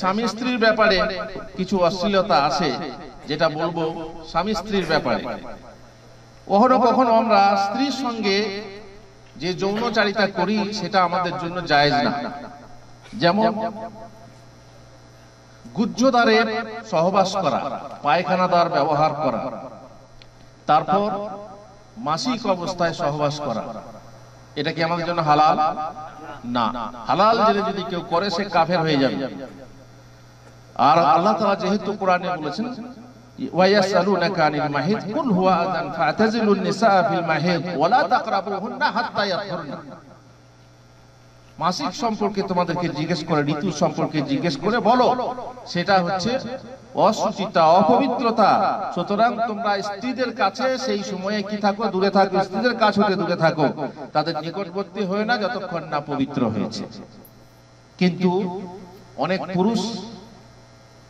স্বামী স্ত্রীর ব্যাপারে কিছু অশ্লীলতা আছে, যেটা বলব স্বামী স্ত্রীর ব্যাপারে। কখনো কখনো আমরা স্ত্রীর সঙ্গে যে যৌনচারিতা করি, সেটা আমাদের জন্য জায়েজ না। যেমন গুজ্জদারের সহবাস করা পায়খানা দ্বার ব্যবহার করা, তারপর মাসিক অবস্থায় সহবাস করা। এটা কি আমাদের জন্য হালাল? না। হালাল যদি কেউ করে, সে কাফের হয়ে যাবে। আর আল্লাহ তাআলা যেহেতু কোরআনে বলেছেন ويسألونك عن المحيض قل هو أذى فاعتزلوا النساء في المحيض ولا تقربوهن حتى يطهرن মাসিক সম্পর্কে তোমাদেরকে জিজ্ঞেস করে ঋতু সম্পর্কে জিজ্ঞেস করে বলো সেটা হচ্ছে অসুচিতা অপবিত্রতা সুতরাং তোমরা স্ত্রীদের কাছে সেই সময়ে কি থাকো দূরে থাকো স্ত্রীদের কাছ হতে দূরে থাকো তাদের নিকটবর্তী হয়ে না যতক্ষণ না পবিত্র হয়েছে কিন্তু অনেক পুরুষ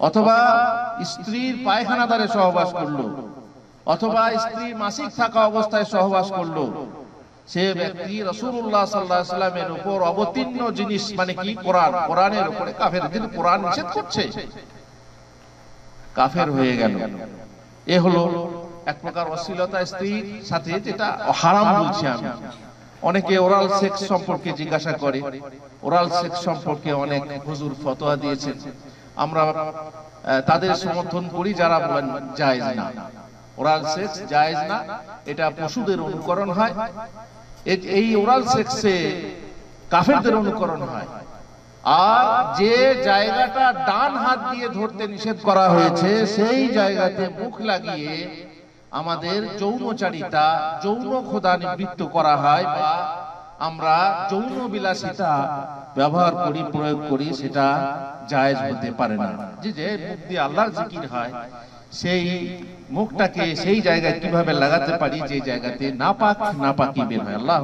অথবা স্ত্রীর পায়খানা দ্বারে সহবাস করল, অথবা স্ত্রী মাসিক থাকা অবস্থায় সহবাস করল। সে ব্যক্তি রসুল্লাহ সাল্লাহ উপর অবতীর্ণ জিনিস মানে কি? কোরআন। কোরআনের উপরে কাফের কোরআন নিষেধ করছে। কাফের হয়ে গেল। এ হলো এক প্রকার অশ্লীলতা স্ত্রীর সাথে যেটা হারাম বলছি আমি। অনেকে ওরাল সেক্স সম্পর্কে জিজ্ঞাসা করে। ওরাল সেক্স সম্পর্কে অনেক হুজুর ফতোয়া দিয়েছেন। আমরা তাদের সমর্থন করি যারা বলেন জায়েজ না। ওরাল সেক্স জায়েজ না, এটা পশুদের অনুকরণ হয়। এই ওরাল সেক্সে কাফেরদের অনুকরণ হয়। আর যে জায়গাটা ডান হাত দিয়ে ধরতে নিষেধ করা হয়েছে, সেই জায়গাতে মুখ লাগিয়ে আমাদের যৌনচারিতা, যৌন খোদা নিবৃত্ত করা হয় বা আমরা যৌন বিলাসিতা ব্যবহার করি, প্রয়োগ করি, সেটা জায়েজ হতে পারে না। যে যে মুখ দিয়ে আল্লাহর জিকির হয়, সেই মুখটাকে সেই জায়গায় কীভাবে লাগাতে পারি, যে জায়গাতে নাপাক নাপাকি বের হয়। আল্লাহ